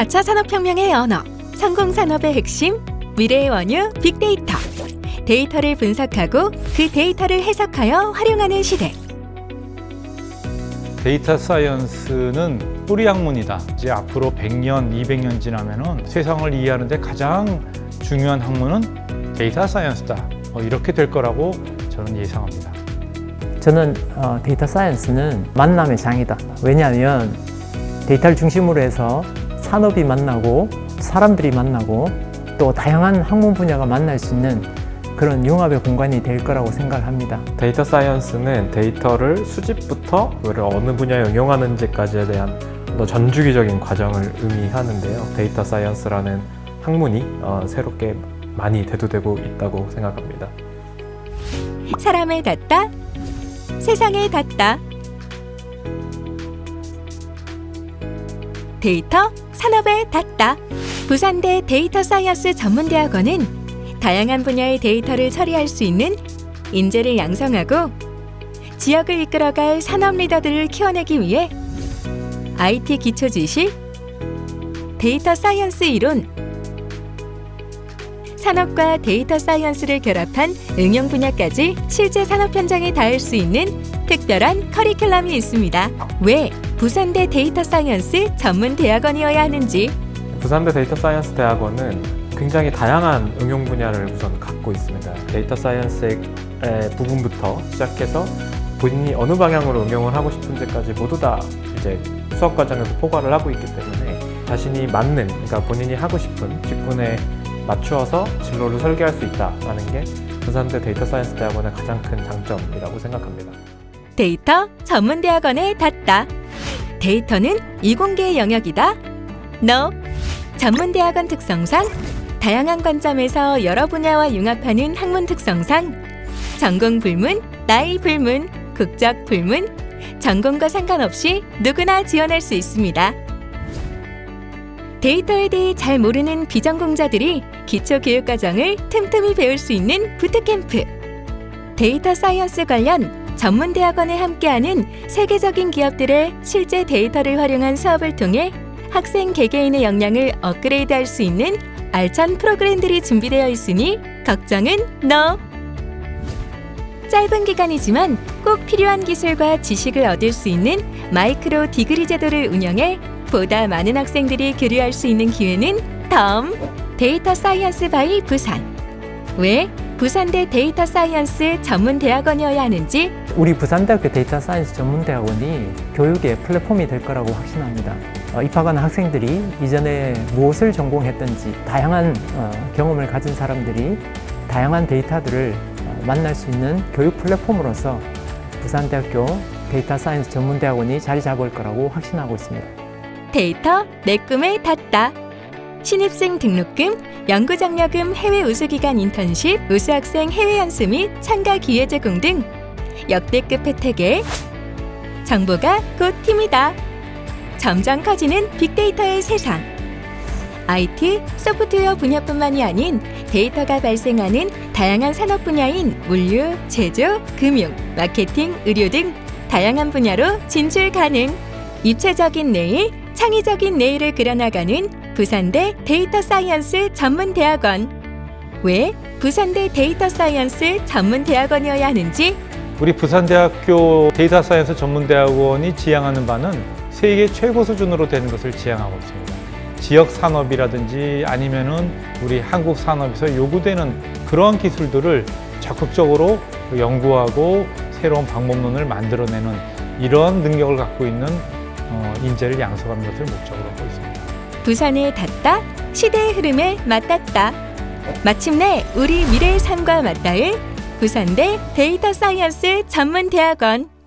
4차 산업혁명의 언어, 성공산업의 핵심, 미래의 원유, 빅데이터. 데이터를 분석하고 그 데이터를 해석하여 활용하는 시대. 데이터 사이언스는 뿌리 학문이다. 이제 앞으로 100년, 200년 지나면은 세상을 이해하는 데 가장 중요한 학문은 데이터 사이언스다. 어, 이렇게 될 거라고 저는 예상합니다. 저는 어, 데이터 사이언스는 만남의 장이다. 왜냐하면 데이터를 중심으로 해서 산업이 만나고 사람들이 만나고 또 다양한 학문 분야가 만날 수 있는 그런 융합의 공간이 될 거라고 생각을 합니다. 데이터 사이언스는 데이터를 수집부터 그걸 어느 분야에 응용하는지까지에 대한 더 전주기적인 과정을 의미하는데요. 데이터 사이언스라는 학문이 어, 새롭게 많이 대두되고 있다고 생각합니다. 사람에 닿다, 세상에 닿다. 데이터 산업에 닿다. 부산대 데이터 사이언스 전문대학원은 다양한 분야의 데이터를 처리할 수 있는 인재를 양성하고 지역을 이끌어갈 산업 리더들을 키워내기 위해 IT 기초 지식, 데이터 사이언스 이론, 산업과 데이터 사이언스를 결합한 응용 분야까지 실제 산업 현장에 닿을 수 있는 특별한 커리큘럼이 있습니다. 왜 부산대 데이터 사이언스 전문 대학원이어야 하는지 부산대 데이터 사이언스 대학원은 굉장히 다양한 응용 분야를 우선 갖고 있습니다. 데이터 사이언스의 부분부터 시작해서 본인이 어느 방향으로 응용을 하고 싶은지까지 모두 다 이제 수업 과정에서 포괄을 하고 있기 때문에 자신이 맞는, 그러니까 본인이 하고 싶은 직군에 맞추어서 진로를 설계할 수 있다라는 게 부산대 데이터 사이언스 대학원의 가장 큰 장점이라고 생각합니다. 데이터 전문 대학원에 닿다. 데이터는 이공계의 영역이다. 너 전문 대학원 특성상 다양한 관점에서 여러 분야와 융합하는 학문 특성상 전공 불문, 나이 불문, 국적 불문, 전공과 상관없이 누구나 지원할 수 있습니다. 데이터에 대해 잘 모르는 비전공자들이 기초 교육 과정을 틈틈이 배울 수 있는 부트캠프. 데이터 사이언스 관련 전문 대학원에 함께하는 세계적인 기업들의 실제 데이터를 활용한 수업을 통해 학생 개개인의 역량을 업그레이드할 수 있는 알찬 프로그램들이 준비되어 있으니 걱정은 너. 짧은 기간이지만 꼭 필요한 기술과 지식을 얻을 수 있는 마이크로 디그리 제도를 운영해 보다 많은 학생들이 교류할 수 있는 기회는 덤 데이터 사이언스 바이 부산. 왜 부산대 데이터 사이언스 전문 대학원이어야 하는지 우리 부산대학교 데이터 사이언스 전문대학원이 교육의 플랫폼이 될 거라고 확신합니다. 어, 입학하는 학생들이 이전에 무엇을 전공했든지 다양한 어, 경험을 가진 사람들이 다양한 데이터들을 어, 만날 수 있는 교육 플랫폼으로서 부산대학교 데이터 사이언스 전문대학원이 자리 잡을 거라고 확신하고 있습니다. 데이터 내 꿈에 닿다. 신입생 등록금, 연구장려금 해외 우수기간 인턴십, 우수학생 해외 연수 및 참가 기회 제공 등 역대급 혜택에 정보가 곧 팀이다. 점점 커지는 빅데이터의 세상. IT, 소프트웨어 분야뿐만이 아닌 데이터가 발생하는 다양한 산업 분야인 물류, 제조, 금융, 마케팅, 의료 등 다양한 분야로 진출 가능. 입체적인 내일, 창의적인 내일을 그려나가는 부산대 데이터 사이언스 전문 대학원. 왜 부산대 데이터 사이언스 전문 대학원이어야 하는지 우리 부산대학교 데이터 사이언스 전문대학원이 지향하는 바는 세계 최고 수준으로 되는 것을 지향하고 있습니다. 지역 산업이라든지 아니면은 우리 한국 산업에서 요구되는 그러한 기술들을 적극적으로 연구하고 새로운 방법론을 만들어내는 이러한 능력을 갖고 있는 어, 인재를 양성하는 것을 목적으로 하고 있습니다. 부산에 닿다 시대의 흐름에 맞닿다. 마침내 우리 미래의 삶과 맞닿을 부산대 데이터 사이언스 전문 대학원.